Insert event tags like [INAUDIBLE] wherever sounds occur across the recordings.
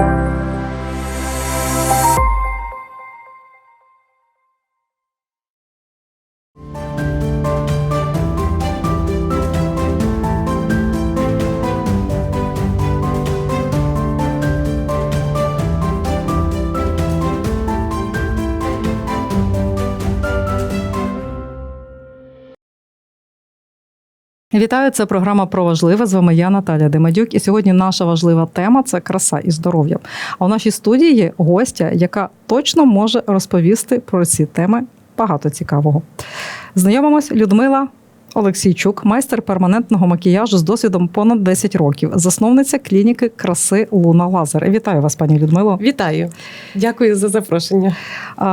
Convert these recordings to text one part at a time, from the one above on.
Thank you. Вітаю, це програма про важливе. З вами я Наталя Демадюк. І сьогодні наша важлива тема це краса і здоров'я. А у нашій студії є гостя, яка точно може розповісти про ці теми багато цікавого. Знайомимось Людмила Олексійчук, майстер перманентного макіяжу з досвідом понад 10 років, засновниця клініки краси Луна Лазер. Вітаю вас, пані Людмило. Вітаю, дякую за запрошення.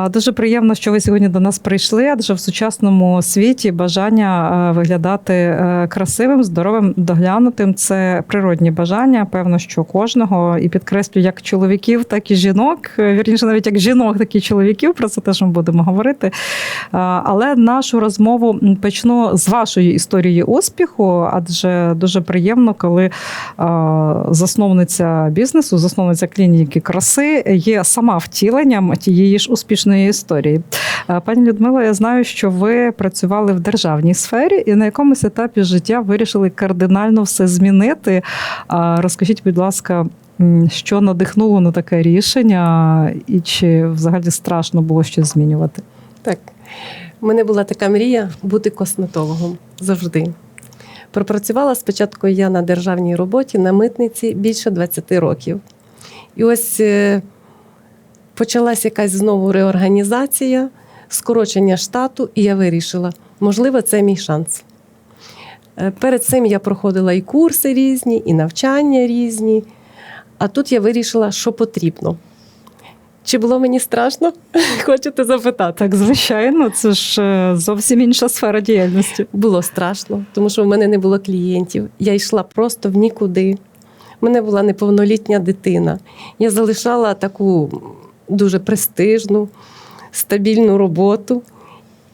Дуже приємно, що ви сьогодні до нас прийшли, адже в сучасному світі бажання виглядати е, красивим, здоровим, доглянутим це природні бажання. Певно, що кожного і підкреслю як чоловіків, так і жінок. Е, Вірніше, навіть як жінок, так і чоловіків. Про це теж ми будемо говорити. Але нашу розмову почну з вашої історії успіху, адже дуже приємно, коли а, засновниця бізнесу, засновниця клініки краси є сама втіленням тієї ж успішної історії. Е, Пані Людмила, я знаю, що ви працювали в державній сфері і на якомусь етапі життя вирішили кардинально все змінити. А, Розкажіть, будь ласка. Що надихнуло на таке рішення, і чи взагалі страшно було щось змінювати? Так, мене була така мрія бути косметологом завжди. Пропрацювала спочатку я на державній роботі на митниці більше 20 років. І ось е, почалась якась знову реорганізація, скорочення штату, і я вирішила, можливо, це мій шанс. Е, Перед цим я проходила і курси різні, і навчання різні. А тут я вирішила, що потрібно. Чи було мені страшно? [LAUGHS] Хочете запитати? Так, звичайно, це ж е, зовсім інша сфера діяльності. Було страшно, тому що в мене не було клієнтів. Я йшла просто в нікуди. У мене була неповнолітня дитина. Я залишала таку дуже престижну, стабільну роботу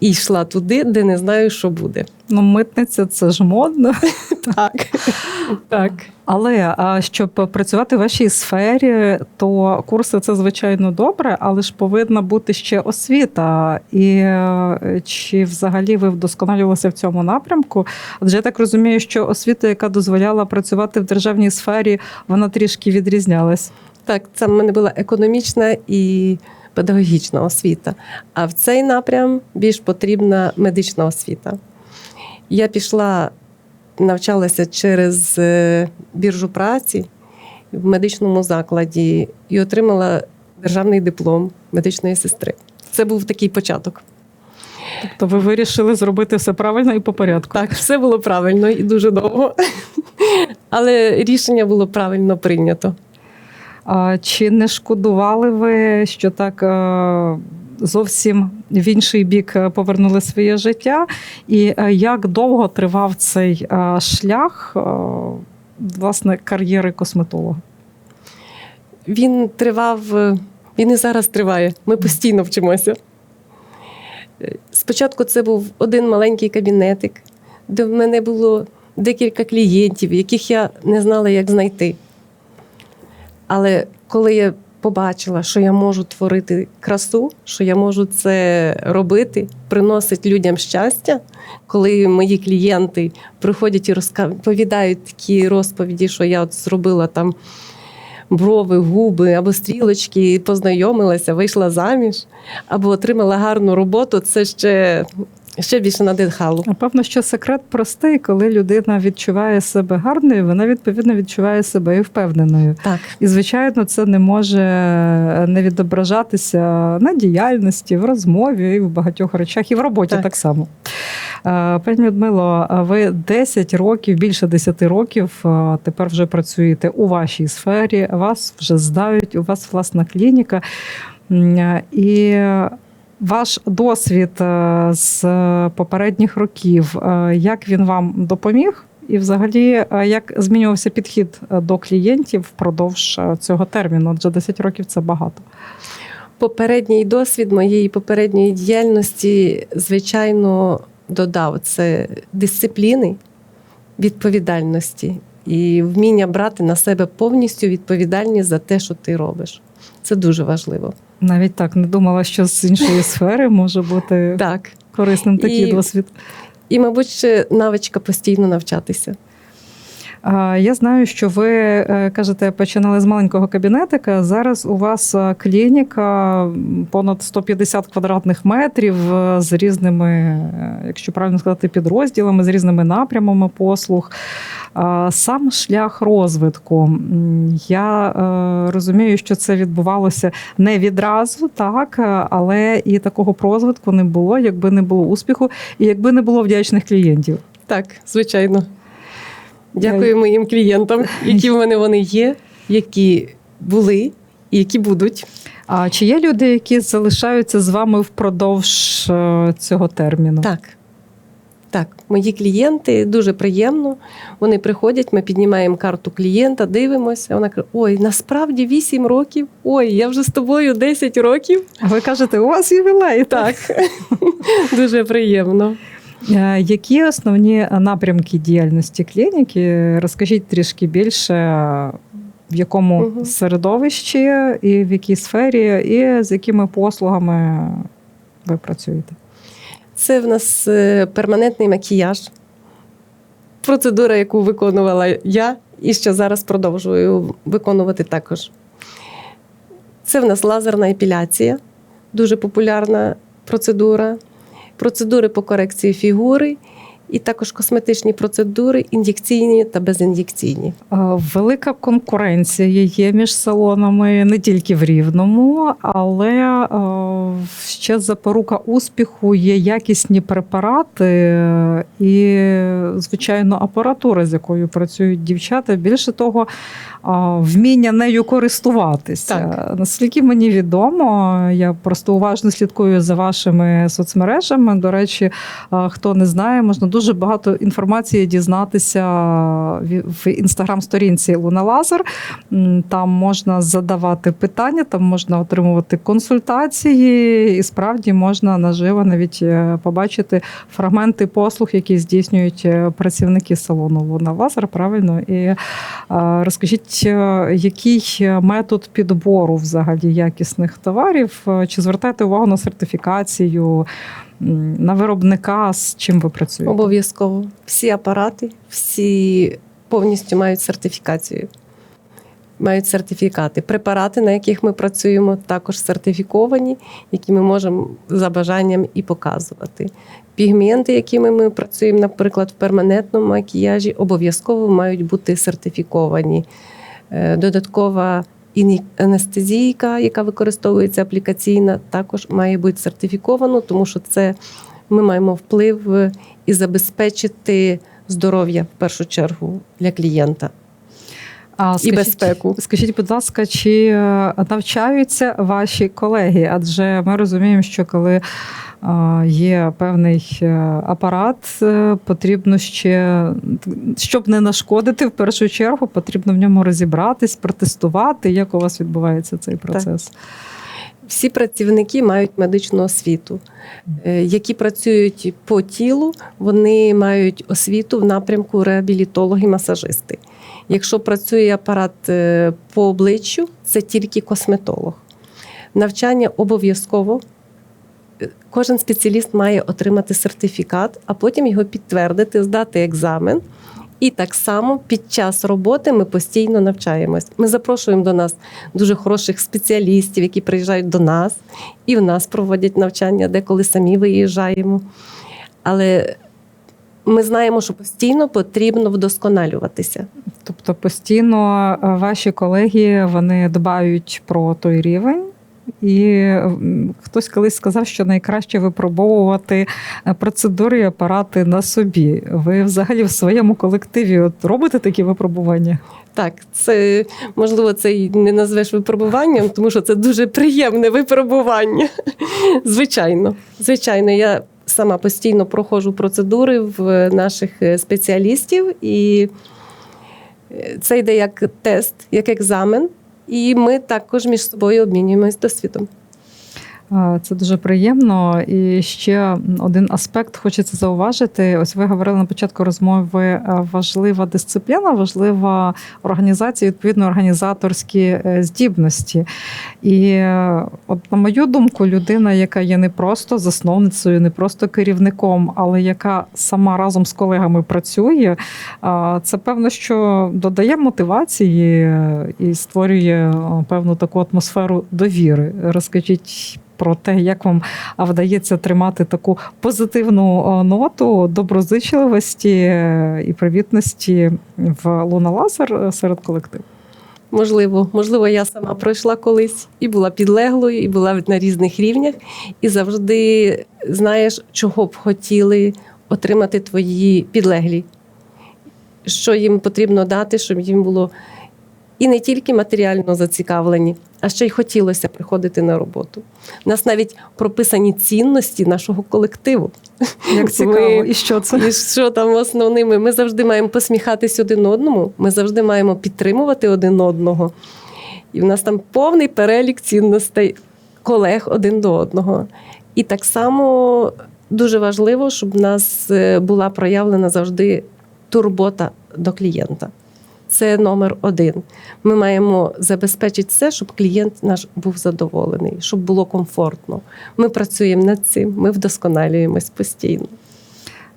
і йшла туди, де не знаю, що буде. Ну, митниця це ж модно. [LAUGHS] Так. Так. Але щоб працювати в вашій сфері, то курси це звичайно добре, але ж повинна бути ще освіта. І е, чи взагалі ви вдосконалювалися в цьому напрямку? Адже я так розумію, що освіта, яка дозволяла працювати в державній сфері, вона трішки відрізнялась. Так, це в мене була економічна і педагогічна освіта. А в цей напрям більш потрібна медична освіта. Я пішла, навчалася через е, біржу праці в медичному закладі і отримала державний диплом медичної сестри. Це був такий початок. Тобто ви вирішили зробити все правильно і по порядку. Так, все було правильно і дуже довго. Але рішення було правильно прийнято. Чи не шкодували ви, що так е, зовсім в інший бік е, повернули своє життя? І е, як довго тривав цей шлях власне кар'єри косметолога? Він тривав, він і зараз триває. Ми постійно вчимося. Спочатку це був один маленький кабінетик, де в мене було декілька клієнтів, яких я не знала, як знайти. Але коли я побачила, що я можу творити красу, що я можу це робити, приносить людям щастя, коли мої клієнти приходять і розповідають такі розповіді, що я от зробила там брови, губи або стрілочки, і познайомилася, вийшла заміж, або отримала гарну роботу, це ще, ще більше надихало. Напевно, що секрет простий, коли людина відчуває себе гарною, вона відповідно відчуває себе і впевненою. Так. І, звичайно, це не може не відображатися на діяльності, в розмові, і в багатьох речах, і в роботі так, Так. само. Е, Пані Людмило, ви 10 років, більше 10 років е, тепер вже працюєте у вашій сфері, вас вже знають, у вас власна клініка. Е, І ваш досвід е, з попередніх років, е, як він вам допоміг? І, взагалі, е, як змінювався підхід до клієнтів впродовж цього терміну? Адже 10 років це багато. Попередній досвід моєї попередньої діяльності, звичайно, додав це дисципліни, відповідальності і вміння брати на себе повністю відповідальність за те, що ти робиш. Це дуже важливо. Навіть так не думала, що з іншої сфери може бути Так. корисним такий І- досвід. І, мабуть, ще навичка постійно навчатися. Я знаю, що ви е, кажете, починали з маленького кабінетика. Зараз у вас е, клініка понад 150 квадратних метрів е, з різними, якщо правильно сказати, підрозділами, з різними напрямами послуг. Сам шлях розвитку. Я розумію, що це відбувалося не відразу, так, але і такого розвитку не було, якби не було успіху, і якби не було вдячних клієнтів. Так, звичайно. Дякую моїм клієнтам, які в мене вони є, які були і які будуть. А чи є люди, які залишаються з вами впродовж е, цього терміну? Так. Так, мої клієнти дуже приємно. Вони приходять, ми піднімаємо карту клієнта, дивимося. Вона каже: Ой, насправді 8 років. Ой, я вже з тобою 10 років. А Ви кажете, у вас ювілей. Так, [LAUGHS] дуже приємно. Е, Які основні напрямки діяльності клініки? Розкажіть трішки більше, в якому Мгм. середовищі і в якій сфері, і з якими послугами ви працюєте? Це в нас е, перманентний макіяж. Процедура, яку виконувала я, і що зараз продовжую виконувати також. Це в нас лазерна епіляція, дуже популярна процедура. Процедури по корекції фігури, і також косметичні процедури, ін'єкційні та безін'єкційні. Е, Велика конкуренція є між салонами не тільки в Рівному, але е, ще запорука успіху є якісні препарати е, і, звичайно, апаратура, з якою працюють дівчата. Більше того, вміння нею користуватися. Так. Наскільки мені відомо, я просто уважно слідкую за вашими соцмережами. До речі, хто не знає, можна дуже багато інформації дізнатися в- інстаграм-сторінці Луна Лазер. Там можна задавати питання, там можна отримувати консультації, і справді можна наживо навіть е, побачити фрагменти послуг, які здійснюють е, працівники салону Луна Лазер. Правильно, і е, розкажіть, який метод підбору взагалі якісних товарів? Чи звертаєте увагу на сертифікацію? На виробника, з чим ви працюєте? Обов'язково. Всі апарати, всі повністю мають сертифікацію. Мають сертифікати. Препарати, на яких ми працюємо, також сертифіковані, які ми можемо за бажанням і показувати. Пігменти, якими ми працюємо, наприклад, в перманентному макіяжі, обов'язково мають бути сертифіковані. Е, Додаткова іні- анестезійка, яка використовується аплікаційна, також має бути сертифікована, тому що це ми маємо вплив е, і забезпечити здоров'я в першу чергу для клієнта А, і безпеку. Скажіть, будь ласка, чи е, навчаються ваші колеги? Адже ми розуміємо, що коли е, є певний е, апарат, потрібно ще, щоб не нашкодити, в першу чергу, потрібно в ньому розібратись, протестувати. Як у вас відбувається цей процес? Всі працівники мають медичну освіту. Які працюють по тілу, вони мають освіту в напрямку реабілітологи-масажисти. Якщо працює апарат е, по обличчю, це тільки косметолог. Навчання обов'язково. Е, Кожен спеціаліст має отримати сертифікат, а потім його підтвердити, здати екзамен. І так само під час роботи ми постійно навчаємось. Ми запрошуємо до нас дуже хороших спеціалістів, які приїжджають до нас, і в нас проводять навчання, деколи самі виїжджаємо. Але ми знаємо, що постійно потрібно вдосконалюватися. Тобто постійно е, ваші колеги вони дбають про той рівень. І хтось колись сказав, що найкраще випробовувати е, процедури і апарати на собі. Ви взагалі в своєму колективі от робите такі випробування? Так, це можливо, це і не назвеш випробуванням, тому що це дуже приємне випробування. [LAUGHS] Звичайно, звичайно, я сама постійно проходжу процедури в наших е, спеціалістів, і е, це йде як тест, як екзамен. І ми також між собою обмінюємось досвідом. Це дуже приємно. І ще один аспект хочеться зауважити. Ось ви говорили на початку розмови. е, Важлива дисципліна, важлива організація, відповідно, організаторські е, здібності. І е, от на мою думку, людина, яка є не просто засновницею, не просто керівником, але яка сама разом з колегами працює, це певно, що додає мотивації і створює певну таку атмосферу довіри. Розкажіть. Про те, як вам вдається тримати таку позитивну ноту доброзичливості е, і привітності в Луна Лазер е, серед колективу. Можливо, можливо, я сама пройшла колись і була підлеглою, і була на різних рівнях, і завжди знаєш, чого б хотіли отримати твої підлеглі, що їм потрібно дати, щоб їм було і не тільки матеріально зацікавлені, а ще й хотілося приходити на роботу. У нас навіть прописані цінності нашого колективу. Як цікаво, Ми- і що це? І що там основними? Ми завжди маємо посміхатись один одному, ми завжди маємо підтримувати один одного. І в нас там повний перелік цінностей колег один до одного. І так само дуже важливо, щоб в нас е, була проявлена завжди турбота до клієнта. Це номер один. Ми маємо забезпечити все, щоб клієнт наш був задоволений, щоб було комфортно. Ми працюємо над цим, ми вдосконалюємось постійно.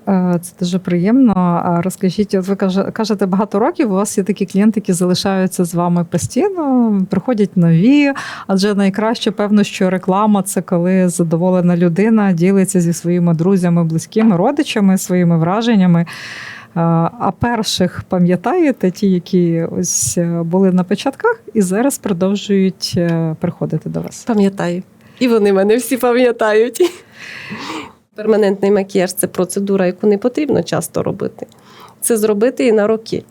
Е, Це дуже приємно. Розкажіть, от ви кажете, багато років у вас є такі клієнти, які залишаються з вами постійно, приходять нові, адже найкраще, певно, що реклама це коли задоволена людина ділиться зі своїми друзями, близькими, родичами, своїми враженнями. А перших пам'ятаєте, ті, які ось е, були на початках і зараз продовжують е, приходити до вас. Пам'ятаю. І вони мене всі пам'ятають. Перманентний макіяж це процедура, яку не потрібно часто робити. Це зробити і на роки.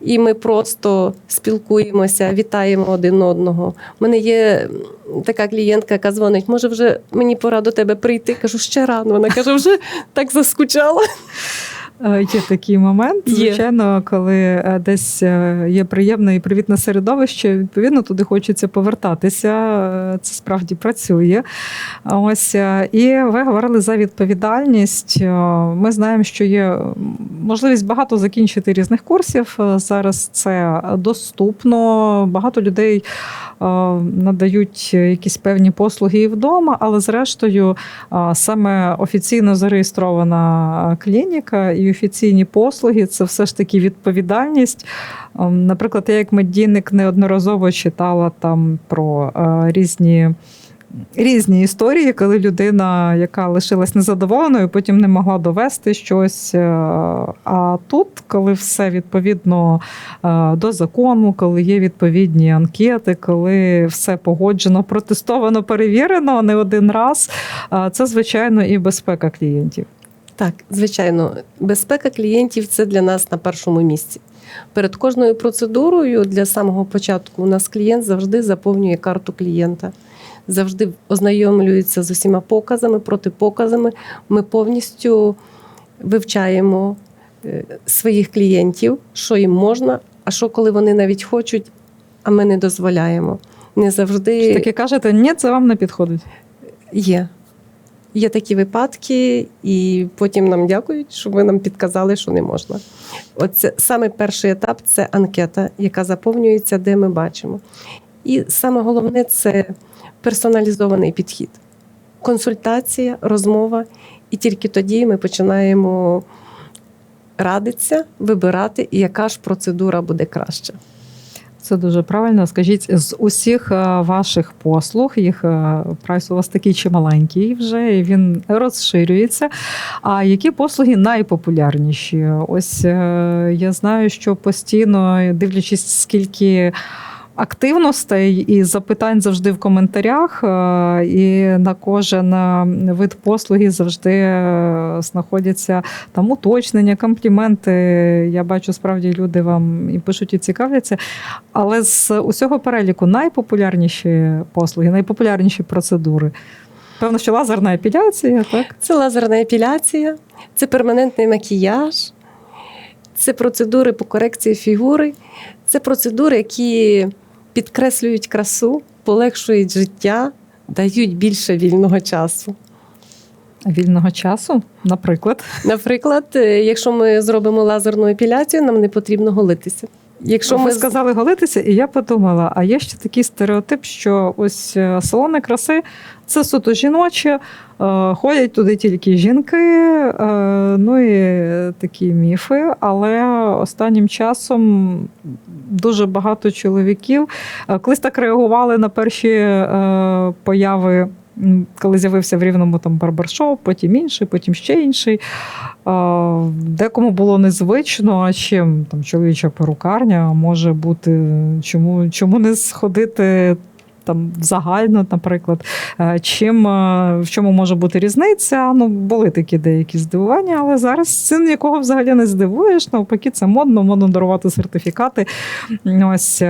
І ми просто спілкуємося, вітаємо один одного. У мене є така клієнтка, яка дзвонить, може, вже мені пора до тебе прийти. Кажу, ще рано. Вона каже, вже так заскучала. Е, Є такий момент, Є. звичайно, коли е, десь е, є приємне і привітне середовище, відповідно, туди хочеться повертатися. Це справді працює. Ось і ви говорили за відповідальність. Ми знаємо, що є можливість багато закінчити різних курсів. Зараз це доступно. Багато людей надають якісь певні послуги і вдома, але зрештою Саме офіційно зареєстрована клініка і офіційні послуги це все ж таки відповідальність. Ем, Наприклад, я як медійник неодноразово читала там про е, різні. Різні історії, коли людина, яка лишилась незадоволеною, потім не могла довести щось. е, А тут, коли все відповідно е, до закону, коли є відповідні анкети, коли все погоджено, протестовано, перевірено не один раз, це звичайно і безпека клієнтів. Так, звичайно, безпека клієнтів це для нас на першому місці. Перед кожною процедурою для самого початку у нас клієнт завжди заповнює карту клієнта, завжди ознайомлюється з усіма показами, протипоказами. Ми повністю вивчаємо е, своїх клієнтів, що їм можна, а що коли вони навіть хочуть, а ми не дозволяємо. Не завжди Таке кажете, ні, це вам не підходить. Є. Є такі випадки, і потім нам дякують, що ви нам підказали, що не можна. Оце саме перший етап це анкета, яка заповнюється, де ми бачимо. І саме головне це персоналізований підхід, консультація, розмова. І тільки тоді ми починаємо радитися, вибирати, яка ж процедура буде краща. Це дуже правильно. Скажіть, з усіх е, ваших послуг, їх е, прайс у вас такий чималенький вже, і він розширюється. А які послуги найпопулярніші? Ось е, я знаю, що постійно, дивлячись, скільки. Активностей і запитань завжди в коментарях, е, і на кожен е, вид послуги завжди е, знаходяться там уточнення, компліменти. Я бачу, справді люди вам і пишуть, і цікавляться. Але з усього переліку найпопулярніші послуги, найпопулярніші процедури. Певно, що лазерна епіляція, так? Це лазерна епіляція, це перманентний макіяж, це процедури по корекції фігури, це процедури, які підкреслюють красу, полегшують життя, дають більше вільного часу. Вільного часу, наприклад. Наприклад, е, якщо ми зробимо лазерну епіляцію, нам не потрібно голитися. Якщо ми сказали голитися, і я подумала: а є ще такий стереотип, що ось е, салони краси це суто жіночі, е, ходять туди тільки жінки, е, ну і такі міфи. Але останнім часом дуже багато чоловіків е, колись так реагували на перші е, появи. Коли з'явився в рівному там барбершоп, потім інший, потім ще інший. Декому було незвично, а чим там чоловіча перукарня може бути, чому, чому не сходити там загально, наприклад, Е, чим е, в чому може бути різниця? Ну, були такі деякі здивування, але зараз цим нікого взагалі не здивуєш. Навпаки, це модно, модно дарувати сертифікати. Ось е,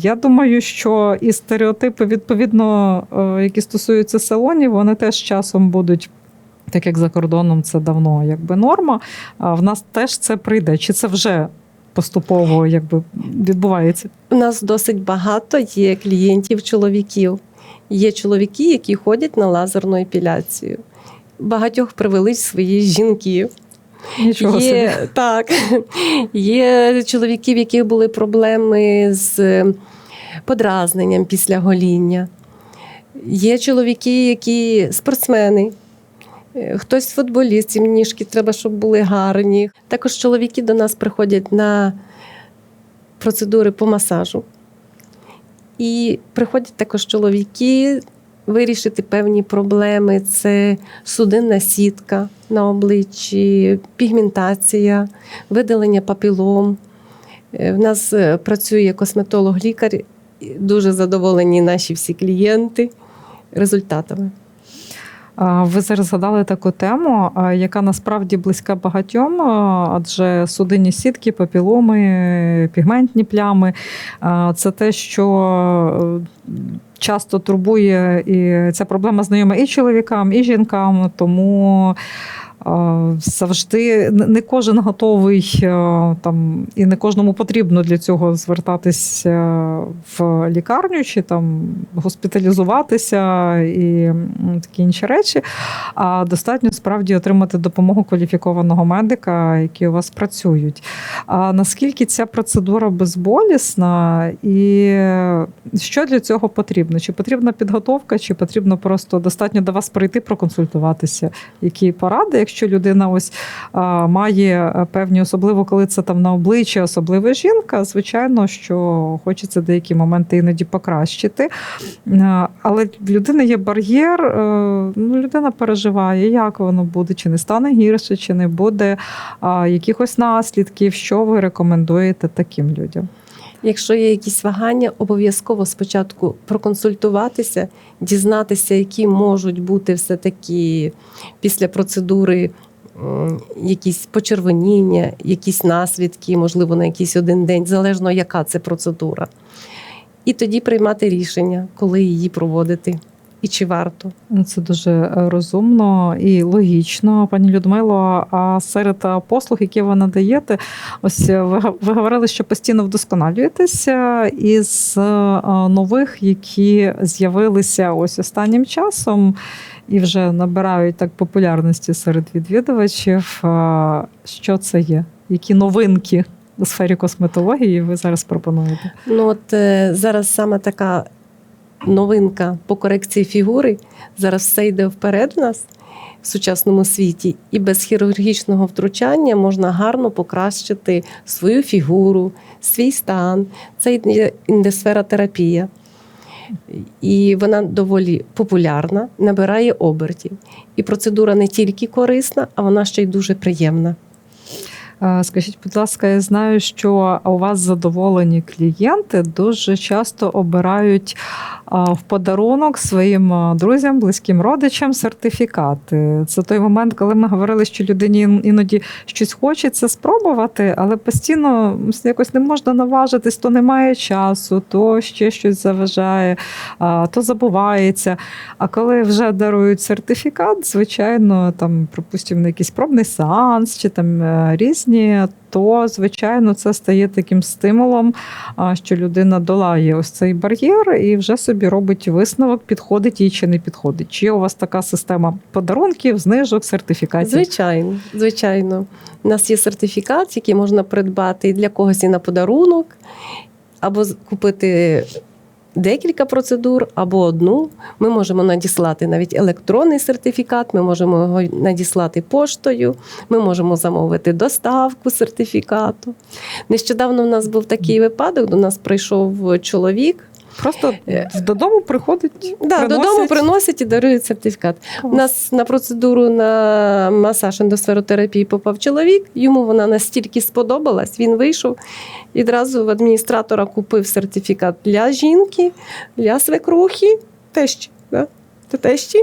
я думаю, що і стереотипи, відповідно, які стосуються салонів, вони теж часом будуть. Так як за кордоном це давно якби норма, в нас теж це прийде. Чи це вже поступово якби відбувається? У нас досить багато є клієнтів чоловіків. Є чоловіки, які ходять на лазерну епіляцію. Багатьох привели свої жінки. Нічого є, собі. Так, [LAUGHS] є чоловіки, в яких були проблеми з подразненням після гоління. Є чоловіки, які спортсмени. Хтось футболіст, їм ніжки треба, щоб були гарні. Також чоловіки до нас приходять на процедури по масажу. І приходять також чоловіки вирішити певні проблеми: це судинна сітка на обличчі, пігментація, видалення папілом. Е, В нас е, працює косметолог-лікар. Дуже задоволені наші всі клієнти результатами. Ви зараз згадали таку тему, яка насправді близька багатьом, адже судинні сітки, папіломи, пігментні плями це те, що е, часто турбує, і ця проблема знайома і чоловікам, і жінкам, тому. Завжди не кожен готовий там, і не кожному потрібно для цього звертатися в лікарню чи там госпіталізуватися і такі інші речі. А достатньо справді отримати допомогу кваліфікованого медика, які у вас працюють. А наскільки ця процедура безболісна, і що для цього потрібно? Чи потрібна підготовка, чи потрібно просто достатньо до вас прийти проконсультуватися? Які поради, якщо людина ось а, має е, певні, особливо коли це там на обличчі, особливо жінка, звичайно, що хочеться деякі моменти іноді покращити. Е, Але в людини є бар'єр, е, ну, людина переживає, як воно буде, чи не стане гірше, чи не буде а, якихось наслідків. Що ви рекомендуєте таким людям? Якщо є якісь вагання, обов'язково спочатку проконсультуватися, дізнатися, які можуть бути все-таки після процедури якісь почервоніння, якісь наслідки, можливо, на якийсь один день, залежно яка це процедура. І тоді приймати рішення, коли її проводити і чи варто. Ну, Це дуже е, розумно і логічно, пані Людмило. А серед е, послуг, які ви надаєте, ось е, ви, говорили, що постійно вдосконалюєтеся із нових, які з'явилися ось останнім часом і вже набирають так популярності серед відвідувачів. Що це є? Які новинки у сфері косметології ви зараз пропонуєте? Ну от зараз саме така новинка по корекції фігури. Зараз все йде вперед в нас в сучасному світі, і без хірургічного втручання можна гарно покращити свою фігуру, свій стан. Це індесфера терапія. І вона доволі популярна, набирає обертів. І процедура не тільки корисна, а вона ще й дуже приємна. Скажіть, будь ласка, я знаю, що у вас задоволені клієнти дуже часто обирають в подарунок своїм друзям, близьким родичам сертифікати. Це той момент, коли ми говорили, що людині іноді щось хочеться спробувати, але постійно якось не можна наважитись, то немає часу, то ще щось заважає, то забувається. А коли вже дарують сертифікат, звичайно, там, припустимо, на якийсь пробний сеанс чи там е, різні то звичайно це стає таким стимулом, що людина долає ось цей бар'єр і вже собі робить висновок, підходить їй чи не підходить. Чи у вас така система подарунків, знижок, сертифікатів? Звичайно, звичайно. У нас є сертифікат, який можна придбати і для когось і на подарунок, або купити декілька процедур, або одну. Ми можемо надіслати навіть електронний сертифікат, ми можемо його надіслати поштою, ми можемо замовити доставку сертифікату. Нещодавно у нас був такий випадок, до нас прийшов чоловік. Просто Е, додому приходить, Да, додому приносять і дарують сертифікат. У нас на процедуру на масаж ендосферотерапії попав чоловік. Йому вона настільки сподобалась. Він вийшов і одразу в адміністратора купив сертифікат для жінки, для свекрухи, тещі, да? Тещі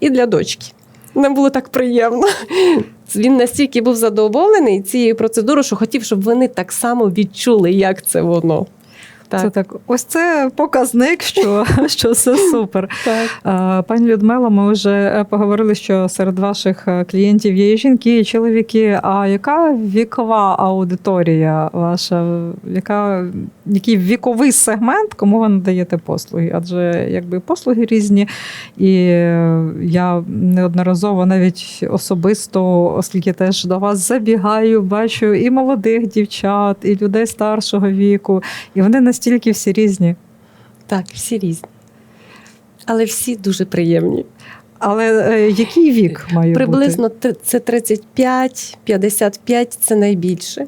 і для дочки. Нам було так приємно. Він настільки був задоволений цією процедурою, що хотів, щоб вони так само відчули, як це воно. Так, Це так, ось це показник, що, [LAUGHS] що все супер. так. Пані Людмила, ми вже е, поговорили, що серед ваших е, клієнтів є і жінки, і чоловіки. А яка вікова аудиторія ваша? Яка, який віковий сегмент, кому ви надаєте послуги? Адже якби послуги різні, і е, я неодноразово навіть особисто, оскільки теж до вас забігаю, бачу і молодих дівчат, і людей старшого віку, і вони настільки всі різні. Так, всі різні. Але всі дуже приємні. Але е, який вік має бути? Приблизно т- це 35-55 це найбільше.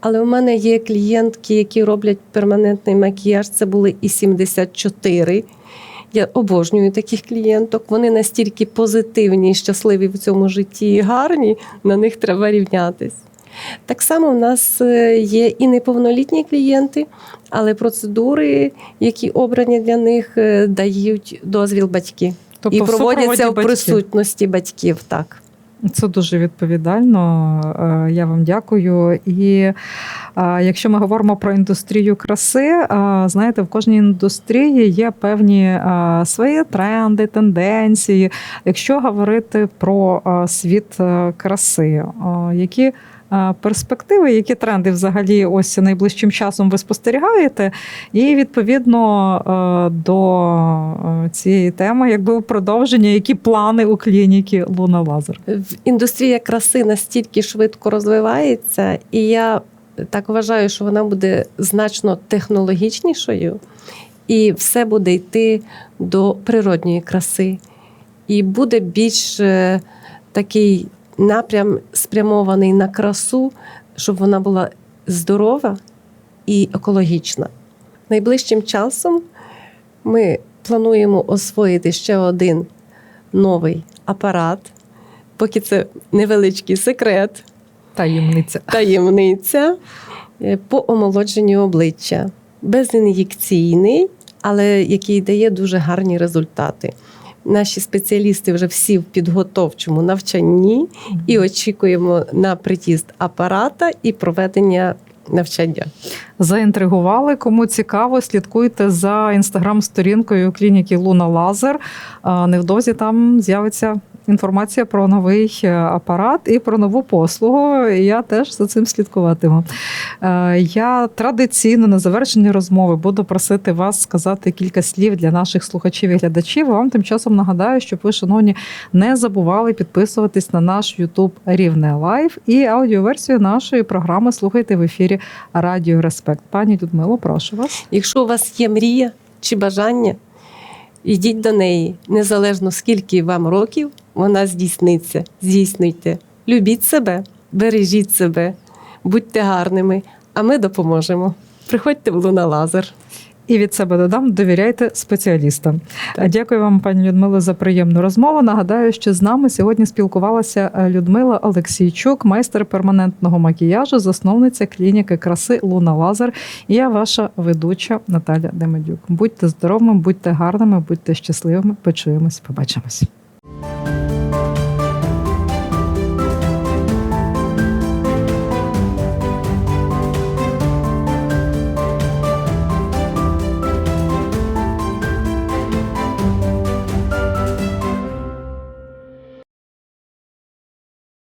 Але у мене є клієнтки, які роблять перманентний макіяж. Це були і 74. Я обожнюю таких клієнток. Вони настільки позитивні і щасливі в цьому житті і гарні, на них треба рівнятись. Так само в нас е, є і неповнолітні клієнти, але процедури, які обрані для них, е, дають дозвіл батьки Тобто і проводяться в присутності батьків. Так. Це дуже відповідально. Е, Я вам дякую. І якщо ми говоримо про індустрію краси, знаєте, в кожній індустрії є певні свої тренди, тенденції. Якщо говорити про світ краси, які перспективи, які тренди взагалі ось найближчим часом ви спостерігаєте, і відповідно е, до е, цієї теми, якби у продовження, які плани у клініки Луна Лазер? Індустрія краси настільки швидко розвивається, і я так вважаю, що вона буде значно технологічнішою, і все буде йти до природньої краси. І буде більш е, такий напрям спрямований на красу, щоб вона була здорова і екологічна. Найближчим часом ми плануємо освоїти ще один новий апарат, поки це невеличкий секрет, Таємниця. таємниця е, по омолодженню обличчя. Безін'єкційний, але який дає дуже гарні результати. Наші спеціалісти вже всі в підготовчому навчанні і очікуємо на приїзд апарата і проведення навчання. Заінтригували. Кому цікаво, слідкуйте за інстаграм-сторінкою клініки Луна Лазер. Невдовзі там з'явиться інформація про новий е, апарат і про нову послугу. І Я теж за цим слідкуватиму. Е, Я традиційно на завершенні розмови буду просити вас сказати кілька слів для наших слухачів і глядачів. Вам тим часом нагадаю, щоб ви, шановні, не забували підписуватись на наш Ютуб Рівне Лайв і аудіоверсію нашої програми слухайте в ефірі Радіо Респект. Пані Людмило, прошу вас. Якщо у вас є мрія чи бажання, йдіть до неї, незалежно скільки вам років, вона здійсниться. Здійснюйте. Любіть себе, бережіть себе, будьте гарними, а ми допоможемо. Приходьте в Луна Лазер. І від себе додам, довіряйте спеціалістам. Дякую вам, пані Людмило, за приємну розмову. Нагадаю, що з нами сьогодні спілкувалася е, Людмила Олексійчук, майстер перманентного макіяжу, засновниця клініки краси Луна Лазер. І я ваша ведуча Наталя Демедюк. Будьте здоровими, будьте гарними, будьте щасливими. Почуємось, побачимось.